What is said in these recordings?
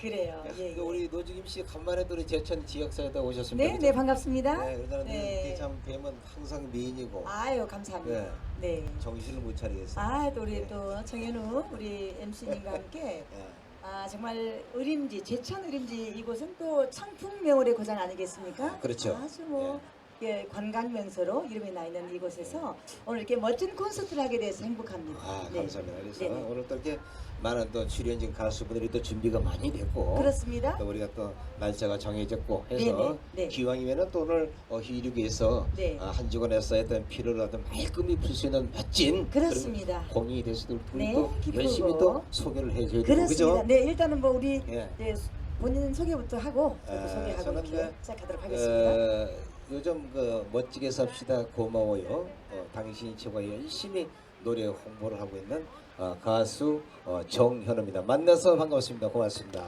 그래요. 예, 또 예. 우리 노주김 씨 간만에 또 우리 제천 지역사에다 오셨습니다. 네? 네 반갑습니다. 네, 그다음에 네. 이렇게 참 뵈면 항상 미인이고 아유 감사합니다. 네. 네. 정신을 못 차리겠어요. 아, 또 우리 네. 또 정현우 우리 MC님과 함께 네. 아 정말 의림지 제천 의림지 이곳은 또 청풍명월의 고장 아니겠습니까? 그렇죠. 아주 뭐 예, 관광 명소로 이름이 나 있는 이곳에서 오늘 이렇게 멋진 콘서트를 하게 돼서 행복합니다. 아 네. 감사합니다. 그래서 네, 네. 오늘 또 이렇게 많은 또 출연진 가수분들이 또 준비가 많이 됐고 그렇습니다. 또 우리가 또 날짜가 정해졌고 해서 네, 네, 네. 기왕이면은 또 오늘 어, 희륙에서 네. 아, 한 주간에서 했던 피로를 아주 말끔히 풀 수 있는 멋진 그렇습니다. 공연이 될 수도 있고 네, 또 기쁘고. 열심히 또 소개를 해줘야 되고. 그죠? 네, 일단은 뭐 우리 예. 네, 본인 소개부터 하고 아, 소개하고 이렇게 네, 시작하도록 하겠습니다. 어, 요즘 그 멋지게 삽시다 고마워요. 어, 당신이 최고 열심히 노래 홍보를 하고 있는 어, 가수 어, 정현우입니다. 만나서 반갑습니다. 고맙습니다.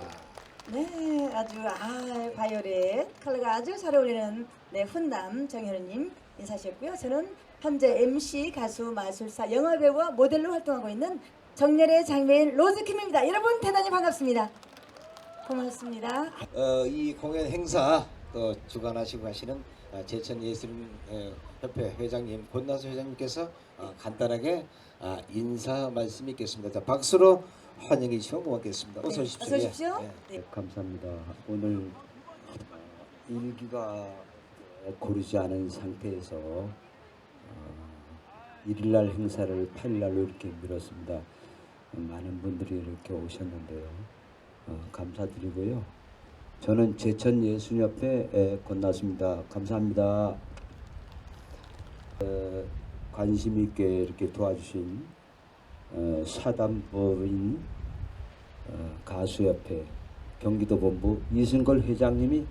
네, 아주 아 바이올렛 컬러가 아주 잘 어울리는 네 훈남 정현우님 인사하셨고요. 저는 현재 MC 가수 마술사 영화배우와 모델로 활동하고 있는 정렬의 장매인 로즈킴입니다. 여러분 대단히 반갑습니다. 고맙습니다. 어, 이 공연 행사 또 주관하시고 가시는 어, 제천 예술협회 회장님 권나수 회장님께서 어, 간단하게 아, 인사 말씀 있겠습니다. 자, 박수로 환영해 주시면 고맙겠습니다. 어서 네, 오십시오. 어서 오십시오. 예. 네. 네, 감사합니다. 오늘 어, 일기가 고르지 않은 상태에서 어, 일일날 행사를 8일날로 이렇게 미뤘습니다. 어, 많은 분들이 이렇게 오셨는데요. 어, 감사드리고요. 저는 제천예술협회 권나수입니다. 감사합니다. 어, 관심 있게 이렇게 도와주신 어, 사단법인 어, 가수협회 경기도 본부 이승걸 회장님이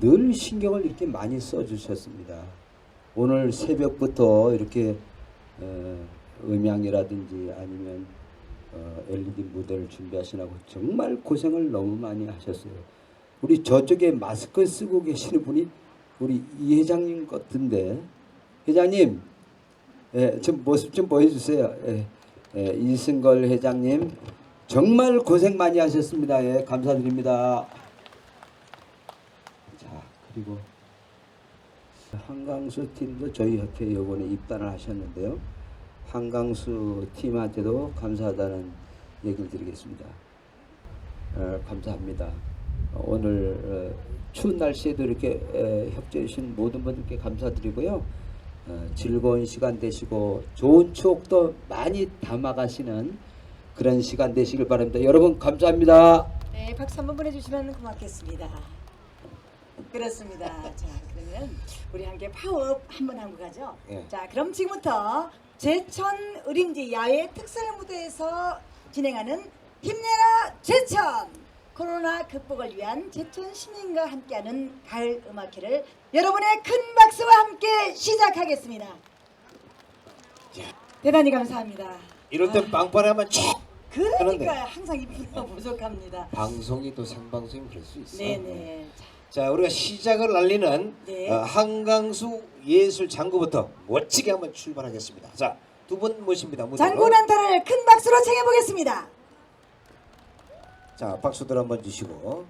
늘 신경을 이렇게 많이 써주셨습니다. 오늘 새벽부터 이렇게 어, 음향이라든지 아니면 어, LED 무대를 준비하시라고 정말 고생을 너무 많이 하셨어요. 우리 저쪽에 마스크 쓰고 계시는 분이 우리 이 회장님 같은데 회장님 예, 좀 모습 좀 보여주세요. 예, 예, 이승걸 회장님 정말 고생 많이 하셨습니다. 예, 감사드립니다. 자 그리고 한강수 팀도 저희 협회에 이번에 입단을 하셨는데요. 한강수 팀한테도 감사하다는 얘기를 드리겠습니다. 어, 감사합니다. 어, 오늘 어, 추운 날씨에도 이렇게 에, 협조해 주신 모든 분들께 감사드리고요. 어, 즐거운 시간 되시고 좋은 추억도 많이 담아가시는 그런 시간 되시길 바랍니다. 여러분 감사합니다. 네, 박수 한번 보내주시면 고맙겠습니다. 그렇습니다. 자, 그러면 우리 함께 파워업 한번 하고 가죠. 예. 자, 그럼 지금부터 제천 의림지 야외 특설 무대에서 진행하는 힘내라 제천 코로나 극복을 위한 제천 시민과 함께하는 가을 음악회를 여러분의 큰 박수와 함께 시작하겠습니다. 대단히 감사합니다. 이럴 땐 빵빠레하면 쫙 그런데. 그러니까 항상 이 부가 부족합니다. 방송이 또 생방송이 그럴 수 있어. 네네. 자, 자, 우리가 시작을 알리는 네. 어, 한강수 예술 장구부터 멋지게 한번 출발하겠습니다. 자, 두 분 모십니다. 무대로. 장구 난타를 큰 박수로 청해 보겠습니다. 자, 박수들 한번 주시고.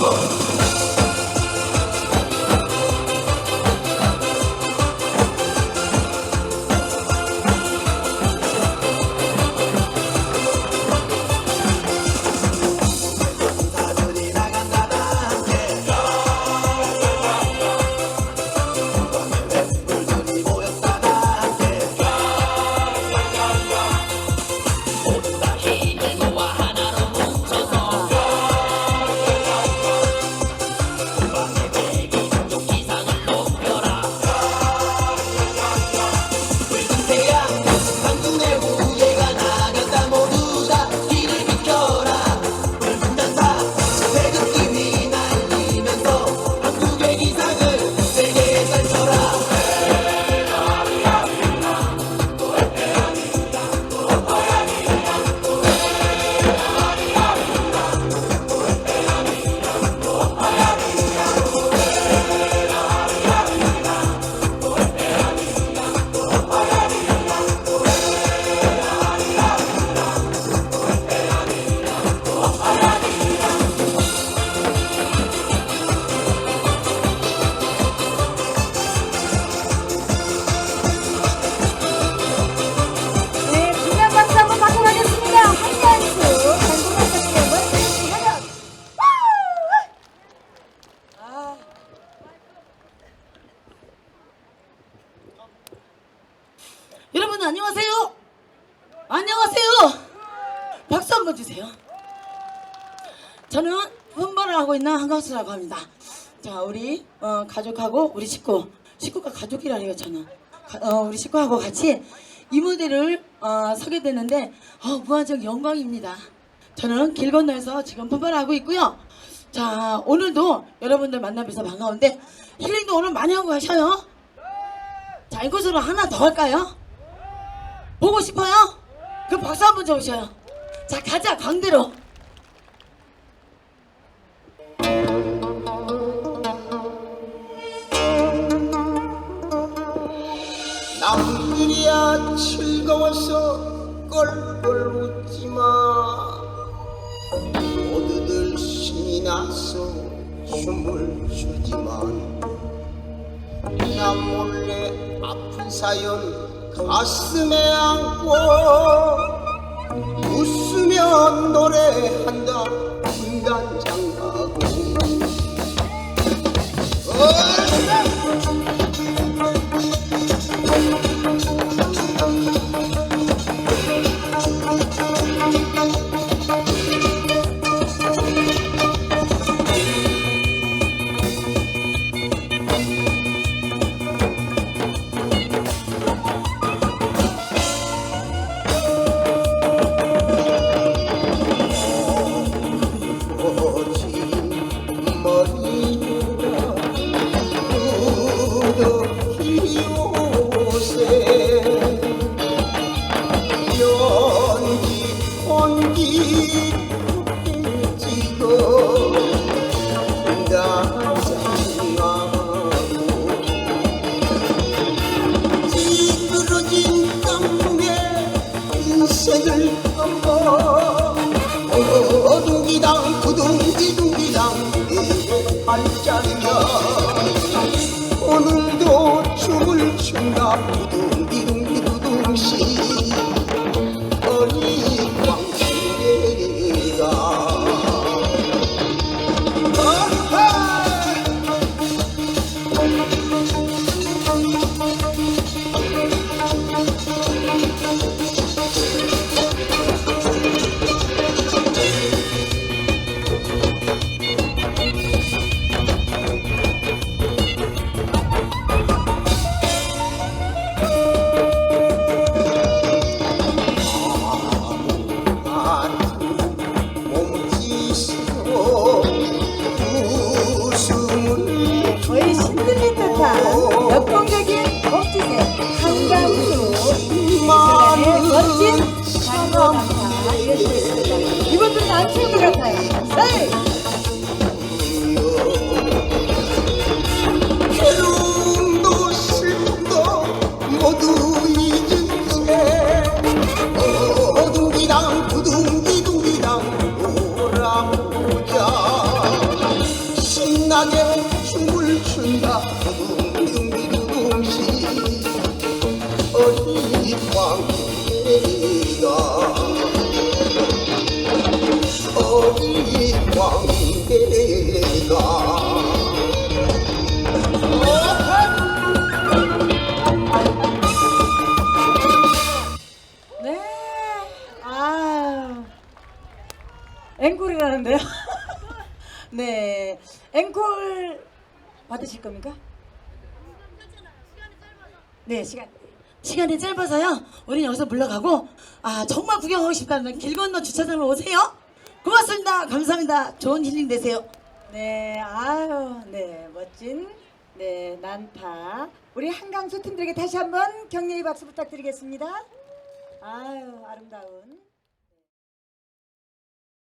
네, 하고 있는 한가수라고 합니다. 자, 우리 어, 가족하고 우리 식구, 식구가 가족이라네요. 저는 가- 어, 우리 식구하고 같이 이 무대를 어, 서게 됐는데 어, 무한정 영광입니다. 저는 길 건너에서 지금 훈련을 하고 있고요. 자, 오늘도 여러분들 만나뵈서 반가운데 힐링도 오늘 많이 하고 가셔요. 자, 이곳으로 하나 더 할까요? 보고 싶어요? 그럼 박수 한번 쳐주셔요. 자, 가자, 광대로. 춤을 추지만 나 몰래 아픈 사연 가슴에 안고 웃으며 노래한다 한자 웃음을 거의 신들린 듯한 역동적인 복지세 한강수 시간에 멋진 장거 감사 이어지겠습니다. 이분들은 안 추울 것 같아요. 네. 네. 아. 앵콜이라는데요. 네. 앵콜 받으실 겁니까? 네, 시간. 시간이 짧아서요. 우리는 여기서 물러가고 아 정말 구경하고 싶다면 길 건너 주차장으로 오세요. 고맙습니다. 감사합니다. 좋은 힐링 되세요. 네, 아유, 네, 멋진, 네, 난타. 우리 한강수 팀들에게 다시 한번 격려의 박수 부탁드리겠습니다. 아유, 아름다운.